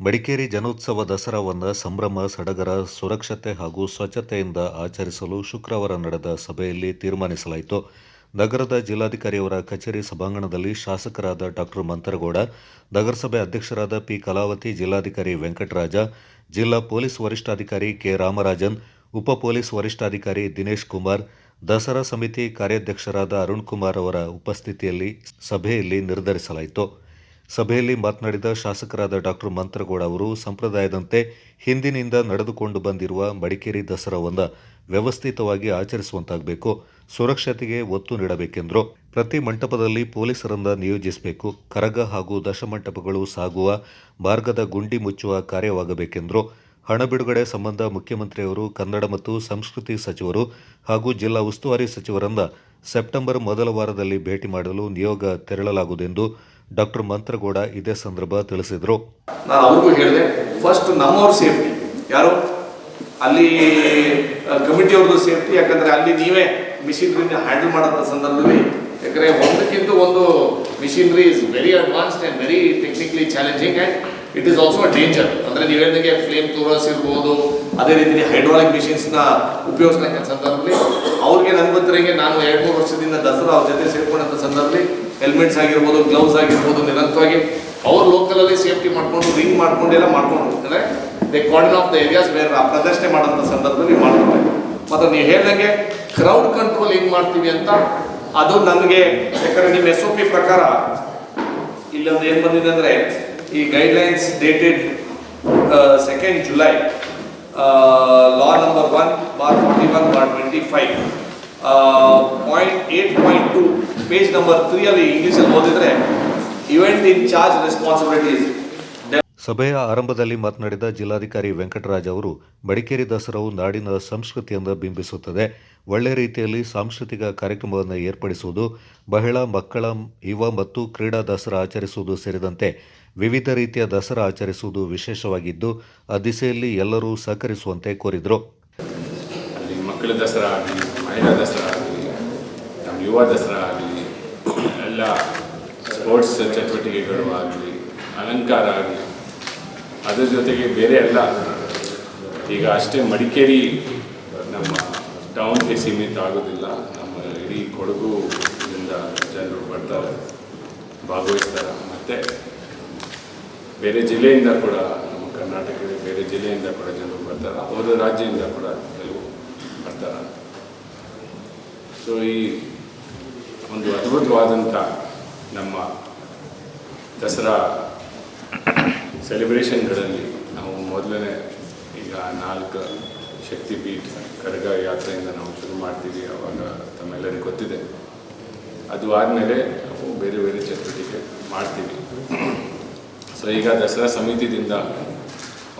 ಮಡಿಕೇರಿ ಜನೋತ್ಸವ ದಸರಾವನ್ನು ಸಂಭ್ರಮ, ಸಡಗರ, ಸುರಕ್ಷತೆ ಹಾಗೂ ಸ್ವಚ್ಛತೆಯಿಂದ ಆಚರಿಸಲು ಶುಕ್ರವಾರ ನಡೆದ ಸಭೆಯಲ್ಲಿ ತೀರ್ಮಾನಿಸಲಾಯಿತು. ನಗರದ ಜಿಲ್ಲಾಧಿಕಾರಿಯವರ ಕಚೇರಿ ಸಭಾಂಗಣದಲ್ಲಿ ಶಾಸಕರಾದ ಡಾಕ್ಟರ್ ಮಂತರಗೌಡ, ನಗರಸಭೆ ಅಧ್ಯಕ್ಷರಾದ ಪಿ ಕಲಾವತಿ, ಜಿಲ್ಲಾಧಿಕಾರಿ ವೆಂಕಟರಾಜ, ಜಿಲ್ಲಾ ಪೊಲೀಸ್ ವರಿಷ್ಠಾಧಿಕಾರಿ ಕೆ ರಾಮರಾಜನ್, ಉಪ ಪೊಲೀಸ್ ವರಿಷ್ಠಾಧಿಕಾರಿ ದಿನೇಶ್ ಕುಮಾರ್, ದಸರಾ ಸಮಿತಿ ಕಾರ್ಯಾಧ್ಯಕ್ಷರಾದ ಅರುಣ್ ಕುಮಾರ್ ಅವರ ಉಪಸ್ಥಿತಿಯಲ್ಲಿ ಸಭೆಯಲ್ಲಿ ನಿರ್ಧರಿಸಲಾಯಿತು. ಸಭೆಯಲ್ಲಿ ಮಾತನಾಡಿದ ಶಾಸಕರಾದ ಡಾಕ್ಟರ್ ಮಂತ್ರಗೌಡ ಅವರು, ಸಂಪ್ರದಾಯದಂತೆ ಹಿಂದಿನಿಂದ ನಡೆದುಕೊಂಡು ಬಂದಿರುವ ಮಡಿಕೇರಿ ದಸರಾವನ್ನು ವ್ಯವಸ್ಥಿತವಾಗಿ ಆಚರಿಸುವಂತಾಗಬೇಕು, ಸುರಕ್ಷತೆಗೆ ಒತ್ತು ನೀಡಬೇಕೆಂದರು ಪ್ರತಿ ಮಂಟಪದಲ್ಲಿ ಪೊಲೀಸರನ್ನ ನಿಯೋಜಿಸಬೇಕು, ಕರಗ ಹಾಗೂ ದಶಮಂಟಪಗಳು ಸಾಗುವ ಮಾರ್ಗದ ಗುಂಡಿ ಮುಚ್ಚುವ ಕಾರ್ಯವಾಗಬೇಕೆಂದರು ಹಣ ಬಿಡುಗಡೆ ಸಂಬಂಧ ಮುಖ್ಯಮಂತ್ರಿಯವರು, ಕನ್ನಡ ಮತ್ತು ಸಂಸ್ಕೃತಿ ಸಚಿವರು ಹಾಗೂ ಜಿಲ್ಲಾ ಉಸ್ತುವಾರಿ ಸಚಿವರನ್ನ ಸೆಪ್ಟೆಂಬರ್ ಮೊದಲ ವಾರದಲ್ಲಿ ಭೇಟಿ ಮಾಡಲು ನಿಯೋಗ ತೆರಳಲಾಗುವುದೆಂದು ಡಾಕ್ಟರ್ ಮಂತ್ರಗೌಡ ಇದೇ ಸಂದರ್ಭ ತಿಳಿಸಿದರು. ನಾನು ಅವ್ರಿಗೂ ಹೇಳಿದೆ ಫಸ್ಟ್ ನಮ್ಮವ್ರ ಸೇಫ್ಟಿ ಯಾರು? ಅಲ್ಲಿ ಕಮಿಟಿಯವ್ರದ್ದು ಸೇಫ್ಟಿ ಯಾಕಂದ್ರೆ ಅಲ್ಲಿ ನೀವೇ ಮಿಷಿನ್ರಿನ ಹ್ಯಾಂಡಲ್ ಮಾಡೋಂಥ ಸಂದರ್ಭದಲ್ಲಿ. ಯಾಕಂದ್ರೆ ಒಂದಕ್ಕಿಂತ ಒಂದು machinery is very advanced and very technically challenging and it is also danger ಅಂದರೆ ನೀವು ಹೇಳಿದಂಗೆ ಫ್ಲೇಮ್ ತೋರಸ್ ಇರ್ಬೋದು, ಅದೇ ರೀತಿ ಹೈಡ್ರಾಲಿಕ್ ಮಿಷಿನ್ಸ್ನ ಉಪಯೋಗಿಸ್ಲಿಕ್ಕೆ ಸಂದರ್ಭದಲ್ಲಿ. ಅವ್ರಿಗೆ ನನ್ಗೆ ಗೊತ್ತಿರಂಗೆ ನಾನು ಎರಡು ಮೂರು ವರ್ಷದಿಂದ ದಸರಾ ಅವ್ರ ಜೊತೆ ಸೇರ್ಕೊಂಡಂಥ ಸಂದರ್ಭದಲ್ಲಿ ಹೆಲ್ಮೆಟ್ಸ್ ಆಗಿರ್ಬೋದು ಗ್ಲೌಸ್ ಆಗಿರ್ಬೋದು, ನಿರಂತರವಾಗಿ ಅವ್ರು ಲೋಕಲಲ್ಲಿ ಸೇಫ್ಟಿ ಮಾಡ್ಕೊಂಡು ರಿಂಗ್ ಮಾಡ್ಕೊಂಡು ಎಲ್ಲ ಮಾಡ್ಕೊಂಡು ಅಂದರೆ they cordon of the areas ಬೇರೆ ಪ್ರದರ್ಶನೆ ಮಾಡೋಂಥ ಸಂದರ್ಭದಲ್ಲಿ ಮಾಡ್ತಾರೆ. ಮತ್ತು ನೀವು ಹೇಳ್ದಂಗೆ ಕ್ರೌಡ್ ಕಂಟ್ರೋಲ್ ಹೆಂಗೆ ಮಾಡ್ತೀವಿ ಅಂತ, ಅದು ನನಗೆ ಯಾಕಂದರೆ ನಿಮ್ಮ ಎಸ್ ಒ ಪಿ ಪ್ರಕಾರ ಇಲ್ಲೊಂದು ಏನು ಬಂದಿದೆ ಅಂದರೆ, ಈ guidelines dated second July law number one bar forty one bar twenty five point eight point two page number three ಅಲ್ಲಿ ಇಂಗ್ಲೀಷಲ್ಲಿ ಓದಿದ್ರೆ ಇವೆಂಟ್ ಇನ್ ಚಾರ್ಜ್ ರೆಸ್ಪಾನ್ಸಿಬಿಲಿಟೀಸ್ ಸಭೆಯ ಆರಂಭದಲ್ಲಿ ಮಾತನಾಡಿದ ಜಿಲ್ಲಾಧಿಕಾರಿ ವೆಂಕಟರಾಜ್ ಅವರು ಮಡಿಕೇರಿ ದಸರಾವು ನಾಡಿನ ಸಂಸ್ಕೃತಿಯನ್ನು ಬಿಂಬಿಸುತ್ತದೆ. ಒಳ್ಳೆ ರೀತಿಯಲ್ಲಿ ಸಾಂಸ್ಕೃತಿಕ ಕಾರ್ಯಕ್ರಮವನ್ನು ಏರ್ಪಡಿಸುವುದು ಬಹಳ ಮಕ್ಕಳ ಯುವ ಮತ್ತು ಕ್ರೀಡಾ ದಸರಾ ಆಚರಿಸುವುದು ಸೇರಿದಂತೆ ವಿವಿಧ ರೀತಿಯ ದಸರಾ ಆಚರಿಸುವುದು ವಿಶೇಷವಾಗಿದ್ದು ಆ ದಿಸೆಯಲ್ಲಿ ಎಲ್ಲರೂ ಸಹಕರಿಸುವಂತೆ ಕೋರಿದರು. ಮಕ್ಕಳ ದಸರಾ ಆಗಲಿ ಮಹಿಳಾ ದಸರಾ ಆಗಲಿ ಯುವ ದಸರಾ ಸ್ಪೋರ್ಟ್ಸ್ ಚಟುವಟಿಕೆಗಳು ಆಗಲಿ, ಅಲಂಕಾರ ಆಗಲಿ, ಅದರ ಜೊತೆಗೆ ಬೇರೆ ಎಲ್ಲ ಈಗ ಅಷ್ಟೇ ಮಡಿಕೇರಿ ನಮ್ಮ ಟೌನ್ಗೆ ಸೀಮಿತ ಆಗೋದಿಲ್ಲ. ನಮ್ಮ ಇಡೀ ಕೊಡಗು ಇದರಿಂದ ಜನರು ಬರ್ತಾರೆ, ಭಾಗವಹಿಸ್ತಾರೆ. ಮತ್ತು ಬೇರೆ ಜಿಲ್ಲೆಯಿಂದ ಕೂಡ, ನಮ್ಮ ಕರ್ನಾಟಕದ ಬೇರೆ ಜಿಲ್ಲೆಯಿಂದ ಕೂಡ ಜನರು ಬರ್ತಾರೆ. ಅವರ ರಾಜ್ಯದಿಂದ ಕೂಡ ಕೆಲವು ಬರ್ತಾರೆ. ಸೊ ಈ ಒಂದು ಅದ್ಭುತವಾದಂಥ ನಮ್ಮ ದಸರಾ ಸೆಲೆಬ್ರೇಷನ್ಗಳಲ್ಲಿ ನಾವು ಮೊದಲನೇ ಈಗ ನಾಲ್ಕು ಶಕ್ತಿಪೀಠ ಕರಗ ಯಾತ್ರೆಯಿಂದ ನಾವು ಶುರು ಮಾಡ್ತೀವಿ, ಅವಾಗ ತಮ್ಮೆಲ್ಲರಿಗೂ ಗೊತ್ತಿದೆ. ಅದು ಆದಮೇಲೆ ನಾವು ಬೇರೆ ಬೇರೆ ಚಟುವಟಿಕೆ ಮಾಡ್ತೀವಿ. ಸೊ ಈಗ ದಸರಾ ಸಮಿತಿದಿಂದ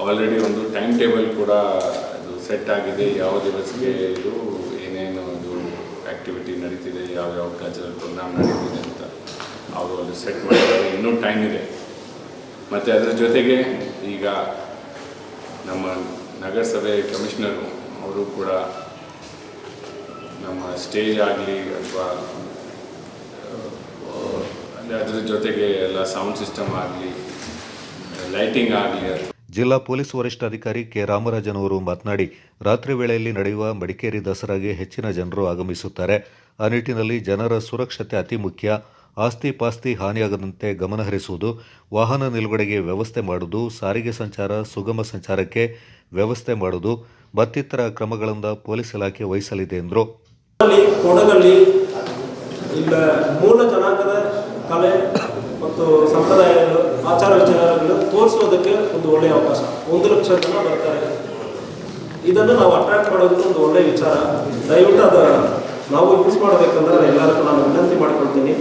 ಆಲ್ರೆಡಿ ಒಂದು ಟೈಮ್ ಟೇಬಲ್ ಕೂಡ ಅದು ಸೆಟ್ ಆಗಿದೆ. ಯಾವ ದಿವಸಕ್ಕೆ ಇದು ಏನೇನು ಒಂದು ಆ್ಯಕ್ಟಿವಿಟಿ ನಡೀತಿದೆ, ಯಾವ ಯಾವ ಕಲ್ಚರಲ್ ಪ್ರೋಗ್ರಾಮ್ ನಡೀತಿದೆ ಅಂತ. ಅವರು ಅಲ್ಲಿ ಸೆಟ್ ಮಾಡಿದ್ದಾರೆ. ಇನ್ನೂ ಟೈಮ್ ಇದೆ. ಮತ್ತು ಅದರ ಜೊತೆಗೆ ಈಗ ನಮ್ಮ ನಗರಸಭೆ ಕಮಿಷನರು ಅವರು ಕೂಡ ನಮ್ಮ ಸ್ಟೇಜ್ ಆಗಲಿ ಅಥವಾ ಅದರ ಜೊತೆಗೆ ಎಲ್ಲ ಸೌಂಡ್ ಸಿಸ್ಟಮ್ ಆಗಲಿ ಲೈಟಿಂಗ್ ಆಗಲಿ ಜಿಲ್ಲಾ ಪೊಲೀಸ್ ವರಿಷ್ಠಾಧಿಕಾರಿ ಕೆ. ರಾಮರಾಜನ್ ಅವರು ಮಾತನಾಡಿ, ರಾತ್ರಿ ವೇಳೆಯಲ್ಲಿ ನಡೆಯುವ ಮಡಿಕೇರಿ ದಸರಾಗೆ ಹೆಚ್ಚಿನ ಜನರು ಆಗಮಿಸುತ್ತಾರೆ. ಆ ನಿಟ್ಟಿನಲ್ಲಿ ಜನರ ಸುರಕ್ಷತೆ ಅತಿ ಮುಖ್ಯ. ಆಸ್ತಿ ಪಾಸ್ತಿ ಹಾನಿಯಾಗದಂತೆ ಗಮನಹರಿಸುವುದು ವಾಹನ ನಿಲುಗಡೆಗೆ ವ್ಯವಸ್ಥೆ ಮಾಡುವುದು, ಸಾರಿಗೆ ಸಂಚಾರ, ಸುಗಮ ಸಂಚಾರಕ್ಕೆ ವ್ಯವಸ್ಥೆ ಮಾಡುವುದು, ಮತ್ತಿತರ ಕ್ರಮಗಳಿಂದ ಪೊಲೀಸ್ ಇಲಾಖೆ ವಹಿಸಲಿದೆ ಎಂದರು. ಕೊಡಗಲ್ಲಿ ಇಲ್ಲ ಮೂಲ ಜನಾಂಗದ ಕಲೆ ಮತ್ತು ಸಂಪ್ರದಾಯಗಳು, ಆಚಾರ ವಿಚಾರಗಳು ತೋರಿಸೋದಕ್ಕೆ ಒಂದು ಒಳ್ಳೆಯ ಅವಕಾಶ. ಒಂದು ಲಕ್ಷ ಜನ ಬರ್ತಾರೆ. ಇದನ್ನು ನಾವು ಅಟ್ರಾಕ್ಟ್ ಮಾಡೋದಕ್ಕೆ ಒಂದು ಒಳ್ಳೆಯ ವಿಚಾರ. ದಯವಿಟ್ಟು ಅದು ನಾವು ಯೂಸ್ ಮಾಡಬೇಕಂದ್ರೆ ಎಲ್ಲರಿಗೂ ನಾನು ವಿನಂತಿ ಮಾಡ್ಕೊಳ್ತೀನಿ.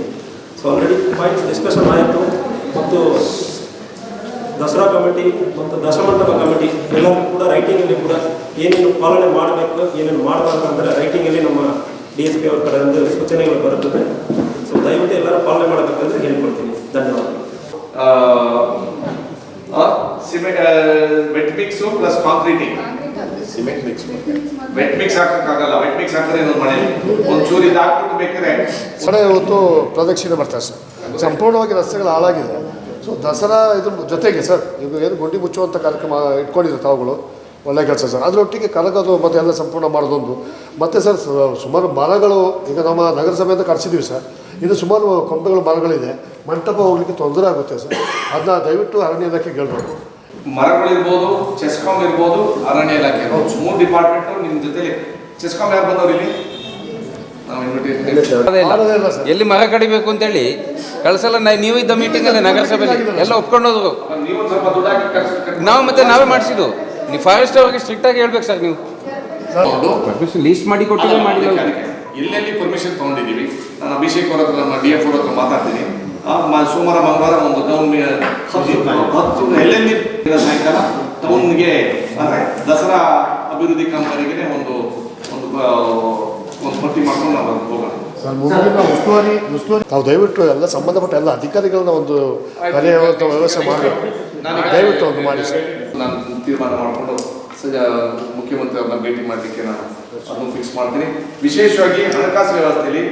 ಸೊ ಆಲ್ರೆಡಿ ತುಂಬ ಡಿಸ್ಕಷನ್ ಆಯಿತು. ಮತ್ತು ದಸರಾ ಕಮಿಟಿ ಮತ್ತು ದಶಮಂಟಪ ಕಮಿಟಿ ಎಲ್ಲರಿಗೂ ಕೂಡ ರೈಟಿಂಗಲ್ಲಿ ಕೂಡ ಏನೇನು ಪಾಲನೆ ಮಾಡಬೇಕು, ಏನೇನು ಮಾಡಬಾರ್ದು ಅಂದರೆ ರೈಟಿಂಗಲ್ಲಿ ನಮ್ಮ ಡಿ ಎಸ್ ಪಿ ಅವ್ರ ಕಡೆಯಿಂದ ಸೂಚನೆಗಳು ಬರುತ್ತದೆ ಸೊ ದಯವಿಟ್ಟು ಎಲ್ಲರೂ ಪಾಲನೆ ಮಾಡಬೇಕಂತ ಹೇಳ್ಕೊಡ್ತೀನಿ. ಧನ್ಯವಾದಗಳು cement wet mix plus concreting ಇವತ್ತು ಪ್ರದಕ್ಷಿಣೆ ಮಾಡ್ತಾರೆ ಸರ್. ಸಂಪೂರ್ಣವಾಗಿ ರಸ್ತೆಗಳು ಹಾಳಾಗಿದೆ. ಸೊ ದಸರಾ ಇದ್ರ ಜೊತೆಗೆ ಸರ್ ಇವಾಗ ಏನು ಗುಂಡಿ ಮುಚ್ಚುವಂಥ ಕಾರ್ಯಕ್ರಮ ಇಟ್ಕೊಂಡಿದ್ರು ತಾವುಗಳು, ಒಳ್ಳೆ ಕೆಲಸ ಸರ್. ಅದರೊಟ್ಟಿಗೆ ಕರಗೋದು ಮತ್ತು ಎಲ್ಲ ಸಂಪೂರ್ಣ ಮಾಡೋದೊಂದು. ಮತ್ತು ಸರ್ ಸುಮಾರು ಮರಗಳು, ಈಗ ನಮ್ಮ ನಗರಸಭೆಯಿಂದ ಕರೆಸಿದ್ದೀವಿ ಸರ್. ಇದು ಸುಮಾರು ಕೊಂಬೆಗಳು ಮರಗಳಿದೆ. ಮಂಟಪ ಹೋಗ್ಲಿಕ್ಕೆ ತೊಂದರೆ ಆಗುತ್ತೆ ಸರ್. ಅದನ್ನ ದಯವಿಟ್ಟು ಅರಣ್ಯ ಇಲಾಖೆಗೆ ಹೇಳ್ಬೇಕು ಮರಗಳಿರ್ಬೋದು ಚೆಸ್ಕಾಮ್ ಇರ್ಬೋದು ಅರಣ್ಯ ಇಲಾಖೆ ಇರ್ಬೋದು. ಮೂರು ಡಿಪಾರ್ಟ್ಮೆಂಟ್ ನಿಮ್ಮ ಜೊತೆಲಿ. ಚೆಸ್ಕಾಮ್ ಯಾರು ಬಂದವ್ರು ಇಲ್ಲಿ? ನಾವು ಇನ್ವಿಟೇಷನ್ ಇಲ್ಲ. ಮಾಡೋದೇ ಸರ್. ಎಲ್ಲಿ ಮರ ಕಡಿಬೇಕು ಅಂತೇಳಿ ಕಳ್ಸಲ್ಲ ನಾ- ನೀವು ಇದ್ದ ಮೀಟಿಂಗ್ ಅಲ್ಲಿ ನಗರಸಭೆಯಲ್ಲಿ ಎಲ್ಲ ಒಪ್ಕೊಂಡು ಹೋದ್ರು. ನೀವು ಮತ್ತೆ ನಾವೇ ಮಾಡಿಸಿದ್ದು. ನೀವು ಫಾರೆಸ್ಟ್ ಅವ್ರಿಗೆ ಸ್ಟ್ರಿಕ್ಟ್ ಆಗಿ ಹೇಳ್ಬೇಕು ಸರ್ ನೀವು. ಲೀಸ್ಟ್ ಮಾಡಿ ಕೊಟ್ಟಿದ್ರೆ ಮಾಡಿ ಮಾಡಿಲ್ಲ. ಎಲ್ಲೆಲ್ಲಿ ಪರ್ಮಿಷನ್ ತಗೊಂಡಿದ್ದೀವಿ? ನಾನು ಅಭಿಷೇಕ್ ಅವ್ರ ಹತ್ರ ನಮ್ಮ ಡಿ ಎಫ್ ಅವ್ರ ಹತ್ರ ಮಾತಾಡ್ತೀನಿ. ಸೋಮವಾರ ಮಂಗಳವಾರ ಒಂದು ಟೌನ್ ಹತ್ತು ಎಲ್ಲೆಲ್ಲಿ ಸಾಯಂಕಾಲ ಟೌನ್ಗೆ ದಸರಾ ಅಭಿವೃದ್ಧಿ ಕಂಪನಿಗೆ ಒಂದು ಒಂದು ಒಂದು ಪಟ್ಟಿ ಮಾಡ್ಕೊಂಡು ನಾವು ಅದಕ್ಕೆ ಹೋಗೋಣ. ಸರ್ ಮುಂದಿನ ಉಸ್ತುವಾರಿ ಉಸ್ತುವಾರಿ. ತಾವು ದಯವಿಟ್ಟು ಎಲ್ಲ ಸಂಬಂಧಪಟ್ಟ ಎಲ್ಲ ಅಧಿಕಾರಿಗಳನ್ನ ಒಂದು ಕರೆಯುವಂಥ ವ್ಯವಸ್ಥೆ ಮಾಡಬೇಕು ದಯವಿಟ್ಟು ಒಂದು ಮಾಡಿ ಸರ್. ನಾನು ತೀರ್ಮಾನ ಮಾಡಿಕೊಂಡು ಸಜ ಮುಖ್ಯಮಂತ್ರಿ ಅವ್ರನ್ನ ಭೇಟಿ ಮಾಡಲಿಕ್ಕೆ ನಾನು ಅದನ್ನು ಫಿಕ್ಸ್ ಮಾಡ್ತೀನಿ. ವಿಶೇಷವಾಗಿ ಹಣಕಾಸು ವ್ಯವಸ್ಥೆಯಲ್ಲಿ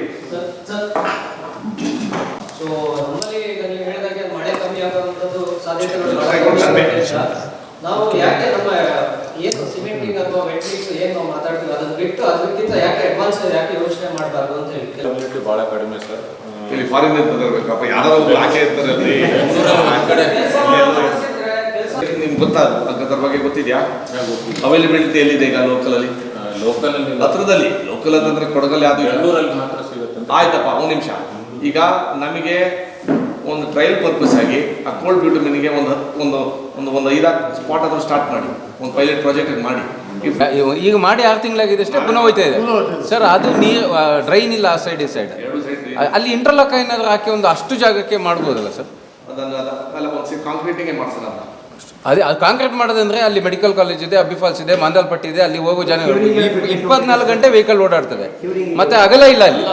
ಸೊ ನಮ್ಮಲ್ಲಿ ಈಗ ನೀವು ಹೇಳಿದಾಗೆ ಮಳೆ ಕಮ್ಮಿ ಆಗುವಂಥದ್ದು ಸಾಧ್ಯತೆಗಳು ಕಡಿಮೆ. ನಾವು ಯಾಕೆ ನಮ್ಮ ಏನು ಸಿಮೆಂಟಿಂಗ್ ಅಥವಾ ವೆಟ್ ಮಿಕ್ಸ್ ಏನು ನಾವು ಮಾತಾಡ್ತೀವಿ? ಅದನ್ನ ಬಿಟ್ಟು ಅದಕ್ಕಿಂತ ಯಾಕೆ ಅಡ್ವಾನ್ಸ್ ಯಾಕೆ ಯೋಚನೆ ಮಾಡಬಾರ್ದು ಅಂತ ಹೇಳಿ ಬಹಳ ಕಡಿಮೆ ಸರ್. ಇಲ್ಲಿ ಫಾರಿನ್ ಬಂದಿರ್ಬೇಕಪ್ಪ ಯಾರೋ ಯಾಕೆ ಇರ್ತಾರೆ ಅಲ್ಲಿ. ನಿಮ್ಗೆ ಗೊತ್ತಾ? ಅದ್ರ ಬಗ್ಗೆ ಗೊತ್ತಿದ್ಯಾ? ಅವೈಲಬಿಲಿಟಿ ಎಲ್ಲಿದೆ ಈಗ ಲೋಕಲ್ ಅಲ್ಲಿ? ಲೋಕಲಲ್ಲಿ ಹತ್ರದಲ್ಲಿ. ಲೋಕಲ್ ಅಂತಂದ್ರೆ ಕೊಡಗಲ್ಲಿ ಯಾವ್ದು ಇಲ್ಲ. ಬೆಂಗಳೂರಲ್ಲಿ ಮಾತ್ರ ಸಿಗುತ್ತೆ ಅಂತ. ಆಯ್ತಪ್ಪ ಒಂದು ನಿಮಿಷ. ಈಗ ನಮಗೆ ಒಂದು ಟ್ರಯಲ್ ಪರ್ಪಸ್ ಆಗಿ ಆ ಕೋಲ್ಡ್ ಬ್ಯೂಟಮಿನ್ಗೆ ಒಂದು ಹತ್ತು ಒಂದು ಒಂದು ಒಂದು ಐದಾರು ಸ್ಪಾಟ್ ಆದರೂ ಸ್ಟಾರ್ಟ್ ಮಾಡಿ ಒಂದು ಪೈಲಟ್ ಪ್ರಾಜೆಕ್ಟ್ ಮಾಡಿ. ಈಗ ಮಾಡಿ ಆರು ತಿಂಗಳಾಗಿದೆ ಅಷ್ಟೇ ಪುನಃ ಹೋಯ್ತಾ ಇದೆ. ಸರ್ ಅದು ನೀ ಡ್ರೈನ್ ಇಲ್ಲ ಆ ಸೈಡ್ ಈ ಸೈಡ್ ಅಲ್ಲಿ ಇಂಟರ್ಲಾಕ್ ಏನಾದರೂ ಹಾಕಿ ಒಂದು ಅಷ್ಟು ಜಾಗಕ್ಕೆ ಮಾಡ್ಬೋದಲ್ಲ ಸರ್ ಅದನ್ನು ಅಲ್ಲ ಒಂದು ಕಾಂಕ್ರೀಟಿಂಗ್ ಮಾಡ್ಸೋಣ ಅಂತ ಅದೇ ಅದು ಕಾಂಕ್ರೀಟ್ ಮಾಡೋದಂದ್ರೆ ಅಲ್ಲಿ ಮೆಡಿಕಲ್ ಕಾಲೇಜ್ ಇದೆ ಅಬ್ಬಿ ಫಾಲ್ಸ್ ಇದೆ ಮಾಂದಲ್ಪಟ್ಟಿ ಇದೆ ಅಲ್ಲಿ ಹೋಗೋ ಜನ ಇಪ್ಪತ್ನಾಲ್ಕು ಗಂಟೆ ವೆಹಿಕಲ್ ಓಡಾಡ್ತದೆ ಮತ್ತೆ ಅಗಲ ಇಲ್ಲ ಅಲ್ಲಿ.